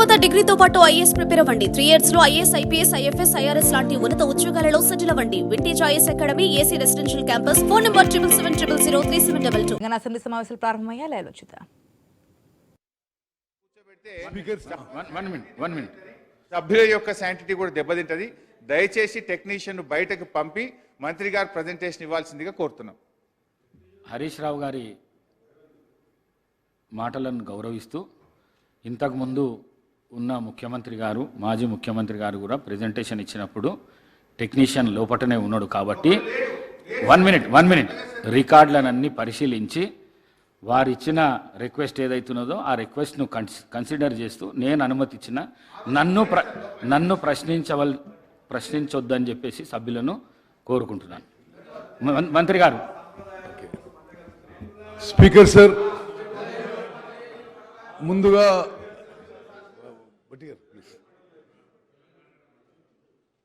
తరువాత డిగ్రీతో పాటు ఐఏఎస్ ప్రిపేర్ అవ్వండి. త్రీ ఇయర్స్లో ఐఏఎస్ ఐపీఎస్ ఐఎఫ్ఎస్ ఐఆర్ఎస్ లాంటి ఉన్నత ఉద్యోగాలలో సెటిల్ అవ్వండి. Vintage IS academy AC residential campus. Phone number triple seven triple zero three seven double two. Assembly సమావేశాలు ప్రారంభమయ్యా లేలో చూద్దాం. మినిట్ సభ్యుల యొక్క శాంటిటీ కూడా దెబ్బతింటది. దయచేసి టెక్నీషియన్ బయటకు పంపి మంత్రి గారు ప్రజెంటేషన్ ఇవ్వాల్సిందిగా కోరుతున్నాం. హరీష్ రావు గారి మాటలను గౌరవిస్తూ ఇంతకుముందు ఉన్న ముఖ్యమంత్రి గారు మాజీ ముఖ్యమంత్రి గారు కూడా ప్రజెంటేషన్ ఇచ్చినప్పుడు టెక్నీషియన్ లోపటనే ఉన్నాడు కాబట్టి వన్ మినిట్ వన్ మినిట్ రికార్డులనన్నీ పరిశీలించి వారు ఇచ్చిన రిక్వెస్ట్ ఏదైతున్నదో ఆ రిక్వెస్ట్ను కన్సిడర్ చేస్తూ నేను అనుమతి ఇచ్చిన నన్ను ప్ర నన్ను ప్రశ్నించవల్ ప్రశ్నించొద్దని చెప్పేసి సభ్యులను కోరుకుంటున్నాను. మం- మంత్రి గారు. స్పీకర్ సార్ ముందుగా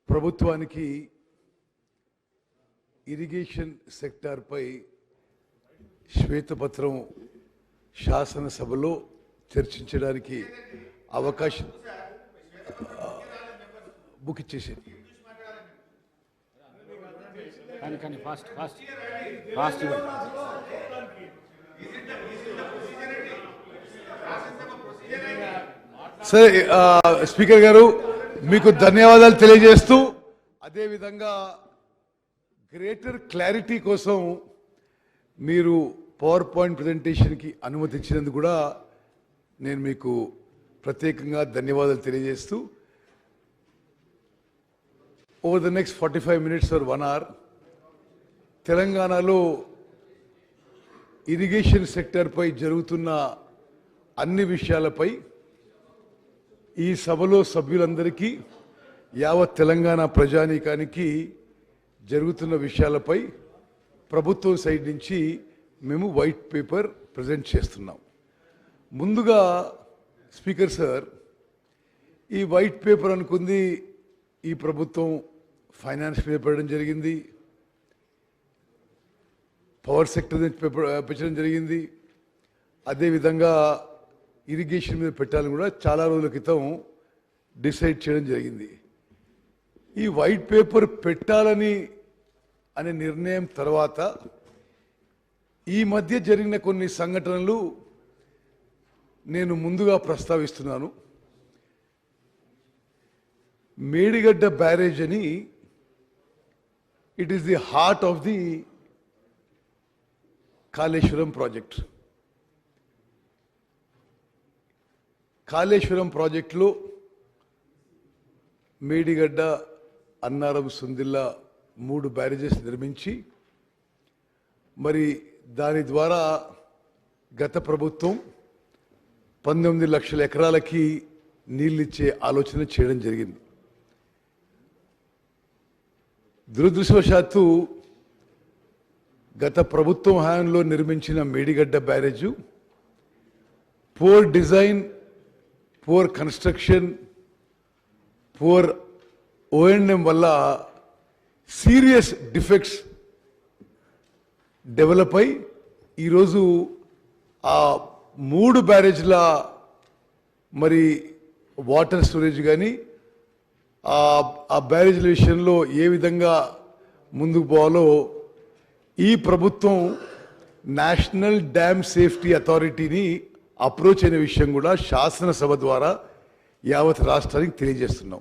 ప్రభుత్వానికి ఇరిగేషన్ సెక్టార్పై శ్వేతపత్రం శాసనసభలో చర్చించడానికి అవకాశం బుక్ ఇచ్చేసేది కానీ కానీ ఫాస్ట్ ఫాస్ట్ ఫాస్ట్ ఇవ్వండి. సరే స్పీకర్ గారు మీకు ధన్యవాదాలు తెలియజేస్తూ అదేవిధంగా గ్రేటర్ క్లారిటీ కోసం మీరు పవర్ పాయింట్ ప్రజెంటేషన్కి అనుమతి ఇచ్చినందుకు కూడా నేను మీకు ప్రత్యేకంగా ధన్యవాదాలు తెలియజేస్తూ over the next forty five minutes or one hour తెలంగాణలో ఇరిగేషన్ సెక్టర్పై జరుగుతున్న అన్ని విషయాలపై ఈ సభలో సభ్యులందరికీ యావత్ తెలంగాణ ప్రజానీకానికి జరుగుతున్న విషయాలపై ప్రభుత్వం సైడ్ నుంచి మేము వైట్ పేపర్ ప్రజెంట్ చేస్తున్నాం. ముందుగా స్పీకర్ సార్ ఈ వైట్ పేపర్ అనుకుంది ఈ ప్రభుత్వం ఫైనాన్స్ మీద పెట్టడం జరిగింది పవర్ సెక్టర్ నుంచి పెప్ప- పెట్టడం జరిగింది. అదేవిధంగా ఇరిగేషన్ మీద పెట్టాలని కూడా చాలా రోజుల క్రితం డిసైడ్ చేయడం జరిగింది. ఈ వైట్ పేపర్ పెట్టాలని అనే నిర్ణయం తర్వాత ఈ మధ్య జరిగిన కొన్ని సంఘటనలు నేను ముందుగా ప్రస్తావిస్తున్నాను. మేడిగడ్డ బ్యారేజ్ అని it is the heart of the Kaleshwaram project. Kaleshwaram ప్రాజెక్టులో మేడిగడ్డ అన్నారం సుందిల్లా మూడు బ్యారేజెస్ నిర్మించి మరి దాని ద్వారా గత ప్రభుత్వం పంతొమ్మిది లక్షల ఎకరాలకి నీళ్ళిచ్చే ఆలోచన చేయడం జరిగింది. దురదృష్టవశాత్తు గత ప్రభుత్వం హయాంలో నిర్మించిన Medigadda barrage poor design poor construction poor ONM వల్ల సీరియస్ డిఫెక్ట్స్ డెవలప్ అయి ఈరోజు ఆ మూడు బ్యారేజ్ల మరి వాటర్ స్టోరేజ్ కానీ ఆ ఆ బ్యారేజ్ల విషయంలో ఏ విధంగా ముందుకు పోవాలో ఈ ప్రభుత్వం నేషనల్ డ్యామ్ సేఫ్టీ అథారిటీని అప్రోచ్ అయిన విషయం కూడా శాసనసభ ద్వారా యావత్ రాష్ట్రానికి తెలియజేస్తున్నాం.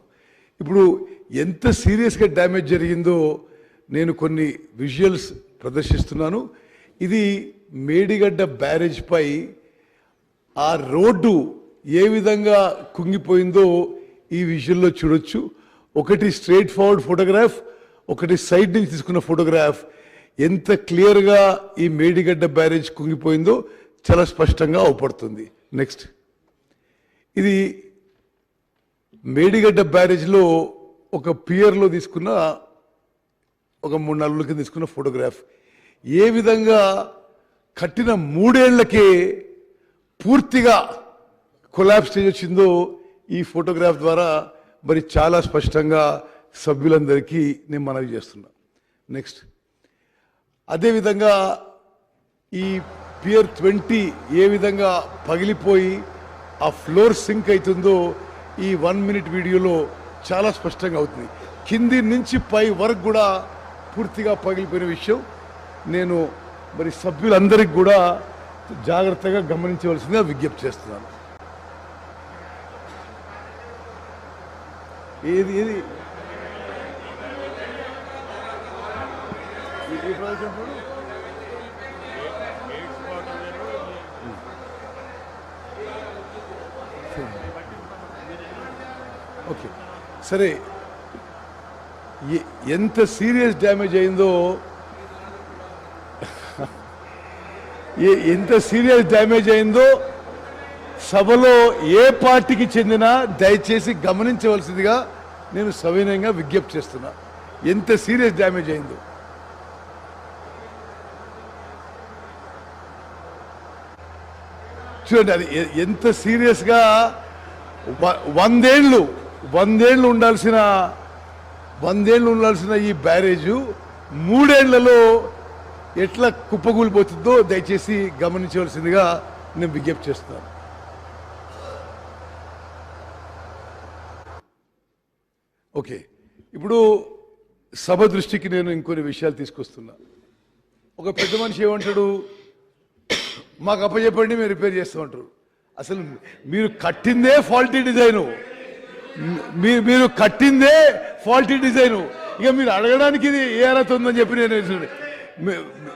ఇప్పుడు ఎంత సీరియస్గా డ్యామేజ్ జరిగిందో నేను కొన్ని విజువల్స్ ప్రదర్శిస్తున్నాను. ఇది మేడిగడ్డ బ్యారేజ్పై ఆ రోడ్డు ఏ విధంగా కుంగిపోయిందో ఈ విజువల్లో చూడొచ్చు. ఒకటి స్ట్రైట్ ఫార్వర్డ్ ఫోటోగ్రాఫ్ ఒకటి సైడ్ నుంచి తీసుకున్న ఫోటోగ్రాఫ్. ఎంత క్లియర్గా ఈ మేడిగడ్డ బ్యారేజ్ కుంగిపోయిందో చాలా స్పష్టంగా అవపడుతుంది. నెక్స్ట్ ఇది మేడిగడ్డ బ్యారేజ్లో ఒక పియర్లో తీసుకున్న ఒక మూడు నాలుగు కింద తీసుకున్న ఫోటోగ్రాఫ్. ఏ విధంగా కట్టిన మూడేళ్ళకే పూర్తిగా కొలాబ్ స్టేజ్ వచ్చిందో ఈ ఫోటోగ్రాఫ్ ద్వారా మరి చాలా స్పష్టంగా సభ్యులందరికీ నేను మనవి చేస్తున్నా. నెక్స్ట్ అదేవిధంగా ఈ పియర్ ట్వంటీ ఏ విధంగా పగిలిపోయి ఆ ఫ్లోర్ సింక్ అవుతుందో ఈ వన్ మినిట్ వీడియోలో చాలా స్పష్టంగా అవుతుంది. కింది నుంచి పై వరకు కూడా పూర్తిగా పగిలిపోయిన విషయం నేను మరి సభ్యులందరికీ కూడా జాగ్రత్తగా గమనించవలసిందిగా విజ్ఞప్తి చేస్తున్నాను. ఏది ఏది? ఈ- ఈ ప్రాజెక్ట్ అంటారు? ఓకే. సరే. ఎంత సీరియస్ డ్యామేజ్ అయిందో. ఎంత సీరియస్ డ్యామేజ్ అయిందో సభలో ఏ పార్టీకి చెందినా దయచేసి గమనించవలసిందిగా నేను సవినయంగా విజ్ఞప్తి చేస్తున్నా. ఎంత సీరియస్ డ్యామేజ్ అయిందో. చూడండి అది ఎంత సీరియస్గా వ- వందేళ్ళు వందేళ్ళు ఉండాల్సిన వందేళ్ళు ఉండాల్సిన ఈ బ్యారేజు మూడేళ్ళలో ఎట్లా కుప్పకూలిపోతుందో దయచేసి గమనించవలసిందిగా నేను విజ్ఞప్తి చేస్తున్నాను. ఓకే ఇప్పుడు సభ దృష్టికి నేను ఇంకొన్ని విషయాలు తీసుకొస్తున్నా. ఒక పెద్ద మనిషి ఏమంటాడు మాకు అప్పచెప్పండి మేము రిపేర్ చేస్తామంటారు అసలు మీరు కట్టిందే ఫాల్టీ డిజైను. మీరు మీరు కట్టిందే ఫాల్టీ డిజైను. ఇక మీరు అడగడానికి ఇది ఏ అర్హత ఉందని చెప్పి నేను అదేవిధంగా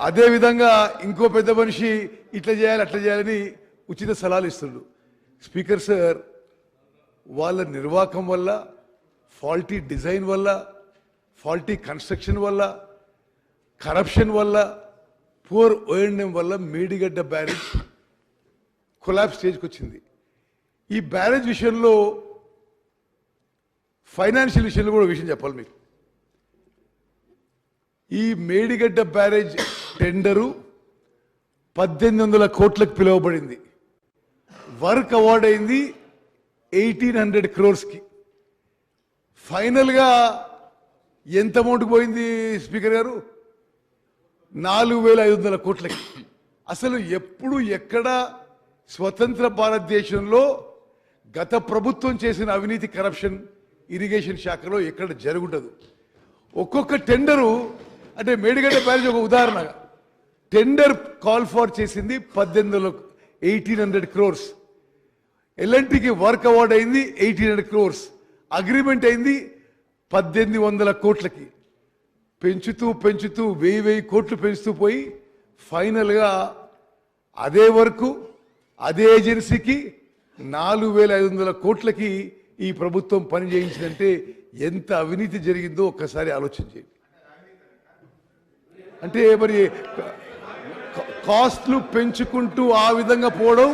అదే విధంగా ఇంకో పెద్ద మనిషి ఇట్లా చేయాలి అట్లా చేయాలని ఉచిత సలహాలు ఇస్తుండ్రు స్పీకర్ సార్ వాళ్ళ నిర్వాహకం వల్ల ఫాల్టీ డిజైన్ వల్ల ఫాల్టీ కన్స్ట్రక్షన్ వల్ల కరప్షన్ వల్ల పూర్ ఓఎండ్ఎం వల్ల మేడిగడ్డ బ్యారేజ్ కొలాబ్ స్టేజ్కి వచ్చింది ఈ బ్యారేజ్ విషయంలో ఫైనాన్షియల్ విషయంలో కూడా విషయం చెప్పాలి మీకు. ఈ మేడిగడ్డ బ్యారేజ్ టెండరు పద్దెనిమిది వందల కోట్లకు పిలువబడింది. వర్క్ అవార్డ్ అయింది ఎయిటీన్ హండ్రెడ్ క్రోర్స్కి. ఫైనల్గా ఎంత అమౌంట్ పోయింది స్పీకర్ గారు? నాలుగు వేల ఐదు వందల కోట్లకి. అసలు ఎప్పుడు ఎక్కడ స్వతంత్ర భారతదేశంలో గత ప్రభుత్వం చేసిన అవినీతి కరప్షన్ ఇరిగేషన్ శాఖలో ఎక్కడ జరుగుండదు. ఒక్కొక్క టెండరు అంటే మేడిగడ్డ బ్యారేజ్ ఒక ఉదాహరణగా టెండర్ కాల్ ఫార్ చేసింది పద్దెనిమిది వందల ఎయిటీన్ హండ్రెడ్ క్రోర్స్. ఎల్ఎన్టీకి వర్క్ అవార్డ్ అయింది ఎయిటీన్ హండ్రెడ్ క్రోర్స్. అగ్రిమెంట్ అయింది పద్దెనిమిది వందల కోట్లకి. పెంచుతూ పెంచుతూ వెయ్యి వెయ్యి కోట్లు పెంచుతూ పోయి ఫైనల్గా అదే వరకు అదే ఏజెన్సీకి నాలుగు వేల ఐదు వందల కోట్లకి ఈ ప్రభుత్వం పని చేయించిందంటే ఎంత అవినీతి జరిగిందో ఒక్కసారి ఆలోచన చేయండి. అంటే మరి కాస్ట్లు పెంచుకుంటూ ఆ విధంగా పోవడం?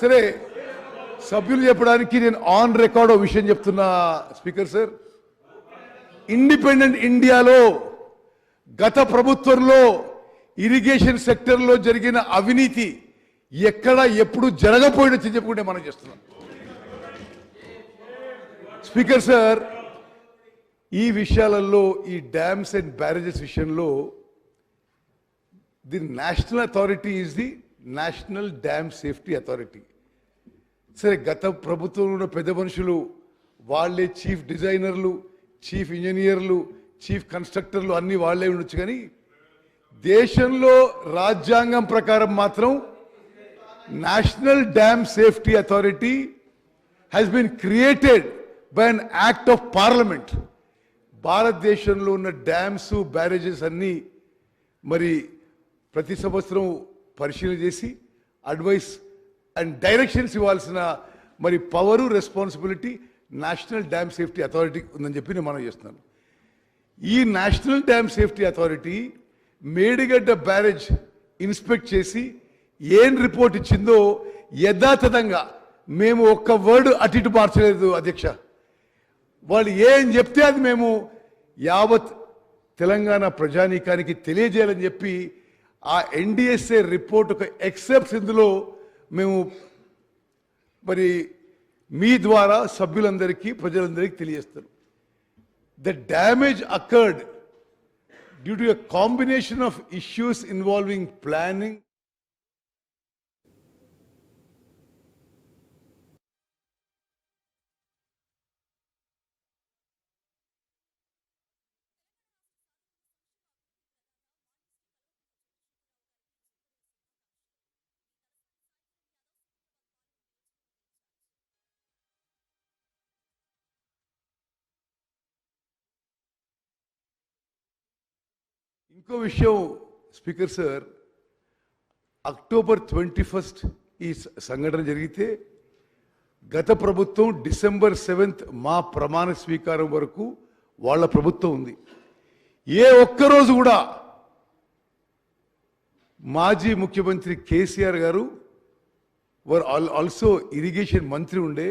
సరే సభ్యులు చెప్పడానికి నేను ఆన్ రికార్డ్ విషయం చెప్తున్నా స్పీకర్ సార్. ఇండిపెండెంట్ ఇండియాలో గత ప్రభుత్వంలో ఇరిగేషన్ సెక్టర్లో జరిగిన అవినీతి ఎక్కడ ఎప్పుడు జరగపోయిన చెప్పుకుంటే మనం చేస్తున్నాం. స్పీకర్ సార్ ఈ విషయాలలో ఈ డ్యామ్స్ అండ్ బ్యారేజెస్ విషయంలో the national authority is the national dam safety authority. సరే గత ప్రభుత్వంలో ఉన్న పెద్ద మనుషులు వాళ్ళే చీఫ్ డిజైనర్లు చీఫ్ ఇంజనీర్లు చీఫ్ కన్స్ట్రక్టర్లు అన్ని వాళ్ళే ఉండొచ్చు కానీ దేశంలో రాజ్యాంగం ప్రకారం మాత్రం national dam safety authority has been created by an act of parliament భారతదేశంలో ఉన్న డ్యామ్స్ బ్యారేజెస్ అన్నీ మరి ప్రతి సంవత్సరం పరిశీలన చేసి అడ్వైస్ అండ్ డైరెక్షన్స్ ఇవ్వాల్సిన మరి power responsibility national dam safety authority ఉందని చెప్పి నేను మనం చేస్తున్నాను. ఈ national dam safety authority Medigadda barrage inspect చేసి ఏం రిపోర్ట్ ఇచ్చిందో యథాతథంగా మేము ఒక్క వర్డ్ అటు ఇటు మార్చలేదు అధ్యక్ష. వాళ్ళు ఏం చెప్తే అది మేము యావత్ తెలంగాణ ప్రజానీకానికి తెలియజేయాలని చెప్పి ఆ ఎన్డిఎస్ఏ రిపోర్ట్ ఒక ఎక్సెప్ట్స్ ఇందులో మేము మరి మీ ద్వారా సభ్యులందరికీ ప్రజలందరికీ తెలియజేస్తారు the damage occurred due to a combination of issues involving planning ఇంకో విషయం speaker sir October twenty first ఈ సంఘటన జరిగితే గత ప్రభుత్వం డిసెంబర్ సెవెంత్ మా ప్రమాణ స్వీకారం వరకు వాళ్ళ ప్రభుత్వం ఉంది. ఏ ఒక్కరోజు కూడా మాజీ ముఖ్యమంత్రి కేసీఆర్ గారు వర్ ఆల్సో ఇరిగేషన్ మంత్రి ఉండే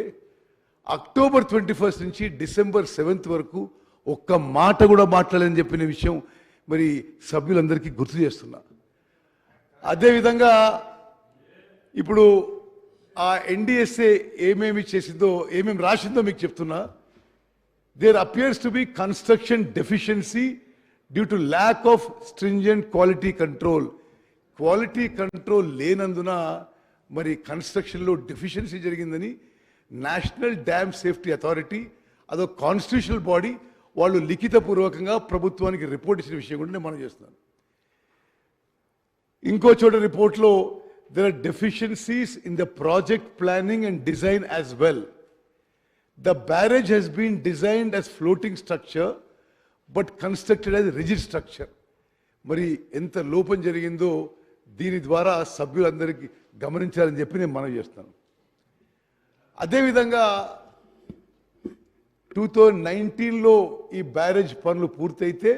అక్టోబర్ ట్వంటీ ఫస్ట్ నుంచి డిసెంబర్ సెవెంత్ వరకు ఒక్క మాట కూడా మాట్లాడని చెప్పిన విషయం మరి సభ్యులందరికీ గుర్తు చేస్తున్నా. అదేవిధంగా ఇప్పుడు ఆ ఎన్డిఎస్ఏ ఏమేమి చేసిందో ఏమేమి రాసిందో మీకు చెప్తున్నా. There appears to be construction deficiency due to lack of stringent quality control quality control లేనందున మరి కన్స్ట్రక్షన్లో డెఫిషియన్సీ జరిగిందని నేషనల్ డ్యామ్ సేఫ్టీ అథారిటీ అదో కాన్స్టిట్యూషనల్ బాడీ వాళ్ళు లిఖితపూర్వకంగా ప్రభుత్వానికి రిపోర్ట్ ఇచ్చిన విషయం కూడా నేను మనం చేస్తున్నాను. ఇంకో చోట రిపోర్ట్లో there are deficiencies in the project planning and design as well the barrage has been designed as floating structure but constructed as rigid structure మరి ఎంత లోపం జరిగిందో దీని ద్వారా సభ్యులందరికీ గమనించాలని చెప్పి నేను మనం చేస్తాను అదేవిధంగా టూ థౌజండ్ నైన్టీన్లో ఈ బ్యారేజ్ పనులు పూర్తయితే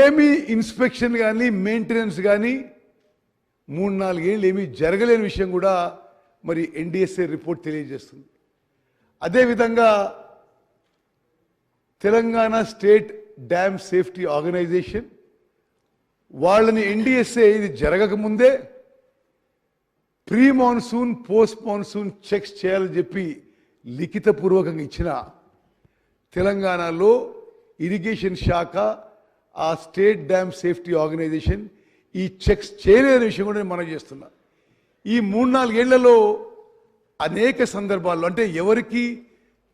ఏమీ ఇన్స్పెక్షన్ కానీ మెయింటెనెన్స్ కానీ మూడు నాలుగేళ్ళు ఏమీ జరగలేని విషయం కూడా మరి ఎన్డిఎస్ఏ రిపోర్ట్ తెలియజేస్తుంది. అదేవిధంగా Telangana state dam safety organisation వాళ్ళని ఎన్డిఎస్ఏ ఇది జరగకముందే pre monsoon post monsoon checks చేయాలని చెప్పి లిఖితపూర్వకంగా ఇచ్చిన తెలంగాణలో ఇరిగేషన్ శాఖ ఆ స్టేట్ డ్యామ్ సేఫ్టీ ఆర్గనైజేషన్ ఈ చెక్స్ చేయలేని విషయం కూడా నేను మనం చేస్తున్నా. ఈ మూడు నాలుగేళ్ళలో అనేక సందర్భాల్లో అంటే ఎవరికి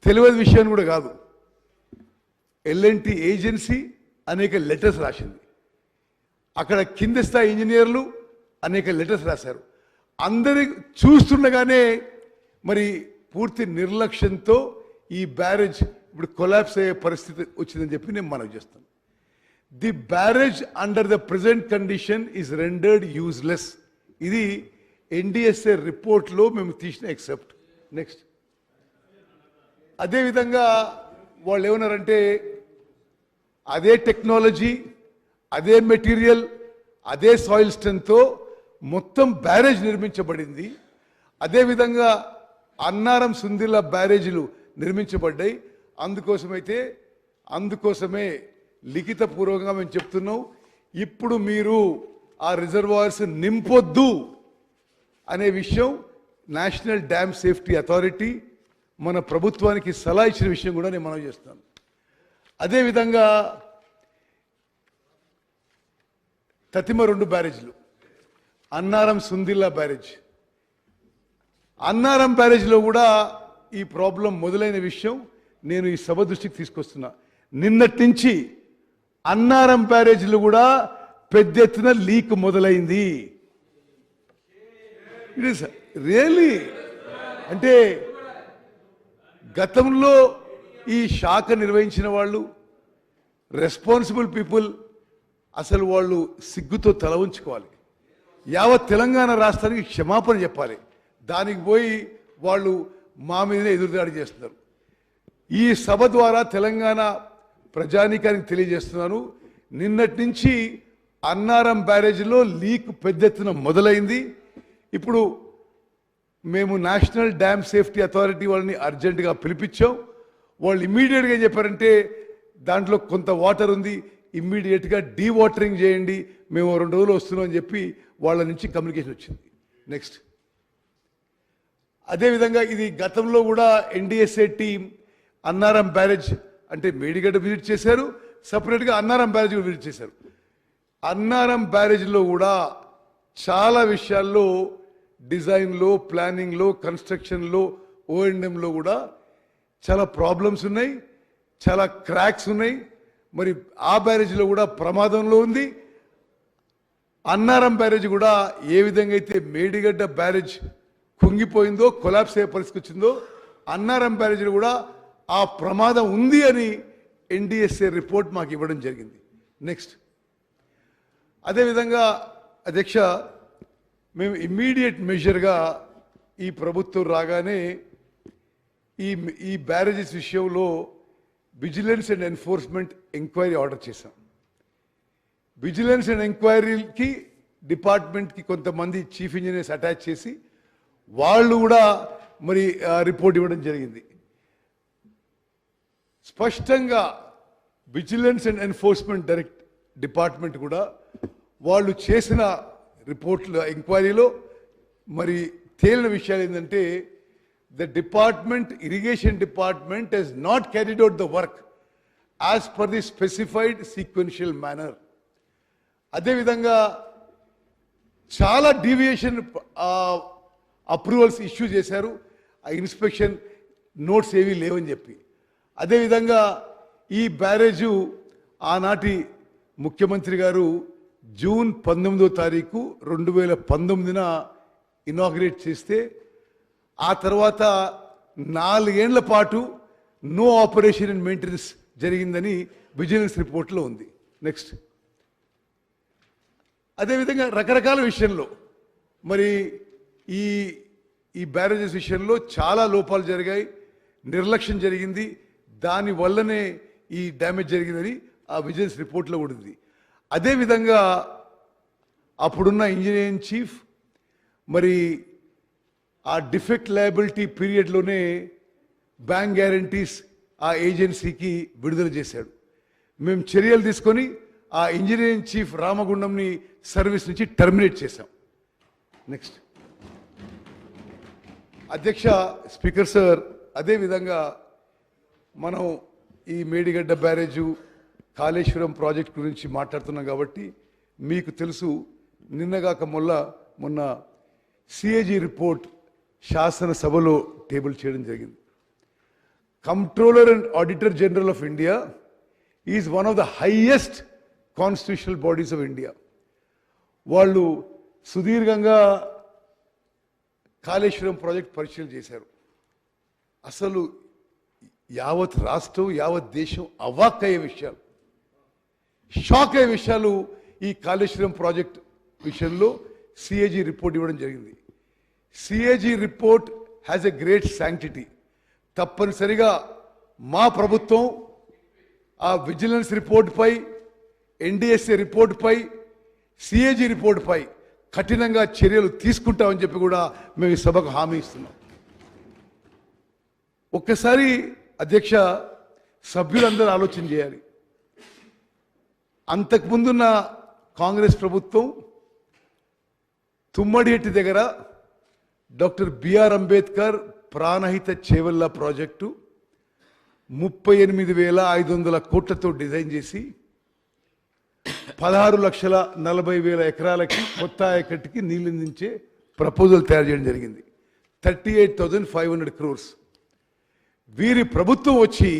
తెలియని విషయాన్ని కూడా కాదు ఎల్ఎన్టీ ఏజెన్సీ అనేక లెటర్స్ రాసింది. అక్కడ కింద స్థాయి ఇంజనీర్లు అనేక లెటర్స్ రాశారు. అందరి చూస్తుండగానే మరి పూర్తి నిర్లక్ష్యంతో ఈ బ్యారేజ్ ఇప్పుడు కొలాప్స్ అయ్యే పరిస్థితి వచ్చిందని చెప్పి నేను మనవి చేస్తాను. The barrage under the present condition is rendered useless ఇది ఎన్డిఎస్ఏ రిపోర్ట్లో మేము తీసిన ఎక్సెప్ట్. నెక్స్ట్ అదేవిధంగా వాళ్ళు ఏమన్నారంటే అదే టెక్నాలజీ అదే మెటీరియల్ అదే సాయిల్ స్ట్రెంత్తో మొత్తం బ్యారేజ్ నిర్మించబడింది. అదేవిధంగా అన్నారం సుందిల్లా బ్యారేజీలు నిర్మించబడ్డాయి. అందుకోసమైతే అందుకోసమే లిఖితపూర్వకంగా మేము చెప్తున్నాం ఇప్పుడు మీరు ఆ రిజర్వాయర్స్ నింపొద్దు అనే విషయం నేషనల్ డ్యామ్ సేఫ్టీ అథారిటీ మన ప్రభుత్వానికి సలహా ఇచ్చిన విషయం కూడా నేను మనం చేస్తాను అదేవిధంగా తతిమ రెండు బ్యారేజ్లు అన్నారం సుందిల్లా బ్యారేజ్. అన్నారం ప్యారేజ్లో కూడా ఈ ప్రాబ్లం మొదలైన విషయం నేను ఈ సభ దృష్టికి తీసుకొస్తున్నా. నిన్నటి నుంచి అన్నారం ప్యారేజ్లో కూడా పెద్ద ఎత్తున లీక్ మొదలైంది. ఇట్ రియలీ అంటే గతంలో ఈ శాఖ నిర్వహించిన వాళ్ళు రెస్పాన్సిబుల్ పీపుల్ అసలు వాళ్ళు సిగ్గుతో తల ఉంచుకోవాలి యావత్ తెలంగాణ రాష్ట్రానికి క్షమాపణ చెప్పాలి. దానికి పోయి వాళ్ళు మా మీదనే ఎదురుదాడి చేస్తున్నారు. ఈ సభ ద్వారా తెలంగాణ ప్రజానీకానికి తెలియజేస్తున్నాను. నిన్నటి నుంచి అన్నారం బ్యారేజ్లో లీక్ పెద్ద ఎత్తున మొదలైంది. ఇప్పుడు మేము నేషనల్ డ్యామ్ సేఫ్టీ అథారిటీ వాళ్ళని అర్జెంటుగా పిలిపించాం. వాళ్ళు ఇమ్మీడియట్గా ఏం చెప్పారంటే దాంట్లో కొంత వాటర్ ఉంది. ఇమ్మీడియట్గా డీ వాటరింగ్ చేయండి. మేము రెండు రోజులు వస్తున్నాం అని చెప్పి వాళ్ళ నుంచి కమ్యూనికేషన్ వచ్చింది. నెక్స్ట్. అదేవిధంగా ఇది గతంలో కూడా ఎన్డీఎస్ఏ టీం అన్నారం బ్యారేజ్ అంటే మేడిగడ్డ విజిట్ చేశారు. సపరేట్గా అన్నారం బ్యారేజ్ కూడా విజిట్ చేశారు. అన్నారం బ్యారేజ్లో కూడా చాలా విషయాల్లో డిజైన్లో ప్లానింగ్లో కన్స్ట్రక్షన్లో ఓఎండ్ఎంలో కూడా చాలా ప్రాబ్లమ్స్ ఉన్నాయి. చాలా క్రాక్స్ ఉన్నాయి. మరి ఆ బ్యారేజ్లో కూడా ప్రమాదంలో ఉంది. అన్నారం బ్యారేజ్ కూడా ఏ విధంగా అయితే మేడిగడ్డ బ్యారేజ్ కుంగిపోయిందో కొలాప్స్ అయ్యే పరిస్థితి వచ్చిందో అన్నారం బ్యారేజ్ కూడా ఆ ప్రమాదం ఉంది అని ఎన్డీఎస్ఏ రిపోర్ట్ మాకు ఇవ్వడం జరిగింది. నెక్స్ట్ అదేవిధంగా అధ్యక్ష మేము ఇమ్మీడియట్ మెజర్గా ఈ ప్రభుత్వం రాగానే ఈ ఈ బ్యారేజెస్ విషయంలో vigilance and enforcement enquiry order చేశాం. విజిలెన్స్ అండ్ ఎంక్వైరీకి డిపార్ట్మెంట్కి కొంతమంది చీఫ్ ఇంజనీర్స్ అటాచ్ చేసి వాళ్ళు కూడా మరి రిపోర్ట్ ఇవ్వడం జరిగింది. స్పష్టంగా vigilance and enforcement direct department కూడా వాళ్ళు చేసిన రిపోర్ట్ల ఎంక్వైరీలో మరి తేలిన విషయాలు ఏంటంటే the department irrigation department has not carried out the work as per the specified sequential manner అదేవిధంగా చాలా డీవియేషన్ అప్రూవల్స్ ఇష్యూ చేశారు. ఆ ఇన్స్పెక్షన్ నోట్స్ ఏవీ లేవని చెప్పి. అదేవిధంగా ఈ బ్యారేజు ఆనాటి ముఖ్యమంత్రి గారు జూన్ పంతొమ్మిదో తారీఖు రెండు వేల పంతొమ్మిదిన ఇనాగ్రేట్ చేస్తే ఆ తర్వాత నాలుగేళ్ళ పాటు నో ఆపరేషన్ అండ్ మెయింటెనెన్స్ జరిగిందని విజిలెన్స్ రిపోర్ట్లో ఉంది. నెక్స్ట్. అదేవిధంగా రకరకాల విషయంలో మరి ఈ ఈ బ్యారేజెస్ విషయంలో చాలా లోపాలు జరిగాయి. నిర్లక్ష్యం జరిగింది. దాని వల్లనే ఈ డ్యామేజ్ జరిగిందని ఆ విజిలెన్స్ రిపోర్ట్లో కూడా ఉంది. అదేవిధంగా అప్పుడున్న ఇంజనీరింగ్ చీఫ్ మరి ఆ డిఫెక్ట్ లయబిలిటీ పీరియడ్లోనే బ్యాంక్ గ్యారంటీస్ ఆ ఏజెన్సీకి విడుదల చేశాడు. మేము చర్యలు తీసుకొని ఆ ఇంజనీరింగ్ చీఫ్ రామగుండంని సర్వీస్ నుంచి టర్మినేట్ చేశాం. నెక్స్ట్. అధ్యక్ష స్పీకర్ సార్ అదేవిధంగా మనం ఈ మేడిగడ్డ బ్యారేజు కాళేశ్వరం ప్రాజెక్ట్ గురించి మాట్లాడుతున్నాం కాబట్టి మీకు తెలుసు నిన్నగాక మొల్ల మొన్న సిఏజీ రిపోర్ట్ శాసనసభలో టేబుల్ చేయడం జరిగింది. Controller and auditor general of India is one of the highest constitutional bodies of India. వాళ్ళు సుదీర్ఘంగా కాళేశ్వరం ప్రాజెక్ట్ పరిశీలన చేశారు. అసలు యావత్ రాష్ట్రం యావత్ దేశం అవాక్ అయ్యే విషయాలు. షాక్ అయ్యే విషయాలు ఈ కాళేశ్వరం ప్రాజెక్ట్ విషయంలో సిఏజీ రిపోర్ట్ ఇవ్వడం జరిగింది. CAG report has a great sanctity తప్పనిసరిగా మా ప్రభుత్వం ఆ విజిలెన్స్ రిపోర్ట్పై ఎన్డిఎస్ఏ రిపోర్ట్పై సిఏజీ రిపోర్ట్పై కఠినంగా చర్యలు తీసుకుంటామని చెప్పి కూడా మేము ఈ సభకు హామీ ఇస్తున్నాం. ఒక్కసారి అధ్యక్ష సభ్యులందరూ ఆలోచన చేయాలి. అంతకుముందున్న కాంగ్రెస్ ప్రభుత్వం తుమ్మడిహెట్టి దగ్గర doctor B R Ambedkar Pranahita Chevella project ముప్పై ఎనిమిది వేల ఐదు వందల కోట్లతో డిజైన్ చేసి పదహారు లక్షల నలభై వేల ఎకరాలకి కొత్త ఆయకట్టుకి నీళ్ళందించే ప్రపోజల్ తయారు చేయడం జరిగింది. Thirty eight thousand five hundred crores. వీరి ప్రభుత్వం వచ్చి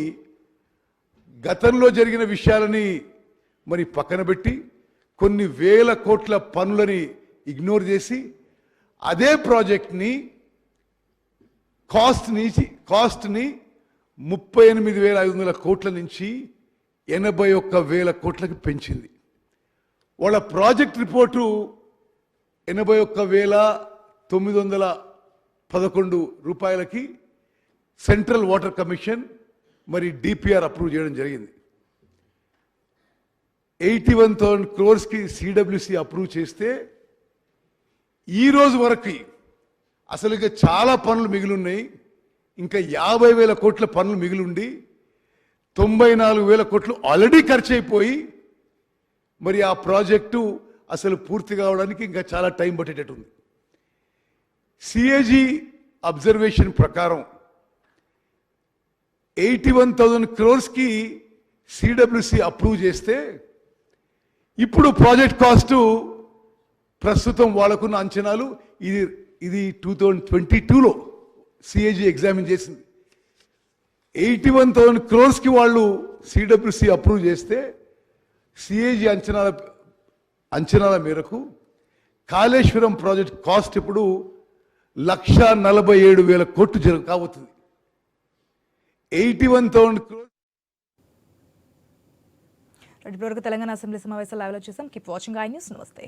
గతంలో జరిగిన విషయాలని మరి పక్కన పెట్టి కొన్ని వేల కోట్ల పనులని ఇగ్నోర్ చేసి అదే ప్రాజెక్ట్ని కాస్ట్ నుంచి కాస్ట్ని ముప్పై ఎనిమిది వేల ఐదు వందల కోట్ల నుంచి ఎనభై ఒక్క వేల కోట్లకు పెంచింది. వాళ్ళ ప్రాజెక్ట్ రిపోర్టు ఎనభై ఒక్క వేల తొమ్మిది వందల పదకొండు రూపాయలకి సెంట్రల్ వాటర్ కమిషన్ మరి డిపిఆర్ అప్రూవ్ చేయడం జరిగింది. ఎయిటీ వన్ థౌసండ్ క్రోర్స్కి సిడబ్ల్యూసి అప్రూవ్ చేస్తే ఈరోజు వరకు అసలు ఇక చాలా పనులు మిగిలి ఉన్నాయి ఇంకా యాభై వేల కోట్ల పనులు మిగిలిండి తొంభై నాలుగు వేల కోట్లు ఆల్రెడీ ఖర్చు అయిపోయి మరి ఆ ప్రాజెక్టు అసలు పూర్తి కావడానికి ఇంకా చాలా టైం పట్టేటట్టుంది. సిఏజీ అబ్జర్వేషన్ ప్రకారం ఎయిటీ వన్ థౌజండ్ క్రోర్స్కి సిడబ్ల్యూసి అప్రూవ్ చేస్తే ఇప్పుడు ప్రాజెక్ట్ కాస్టు ప్రస్తుతం వాళ్ళకున్న అంచనాలు ఇది ఇది టూ థౌజండ్ ట్వంటీ టూలో సిఏజీ ఎగ్జామిన్ చేసింది. ఎయిటీ వన్ థౌజండ్ క్రోర్స్కి వాళ్ళు సిడబ్ల్యూసి అప్రూవ్ చేస్తే సిఏజీ అంచనాల అంచనాల మేరకు కాళేశ్వరం ప్రాజెక్ట్ కాస్ట్ ఇప్పుడు లక్ష నలభై ఏడు వేల కోట్లు జరుగు కాబోతుంది. ఎయిటీ వన్ థౌసండ్ క్రోర్ ఇప్పటివరకు తెలంగాణ అసెంబ్లీ సమావేశాలు లైవ్లో చూసాం. Keep watching I news. నమస్తే.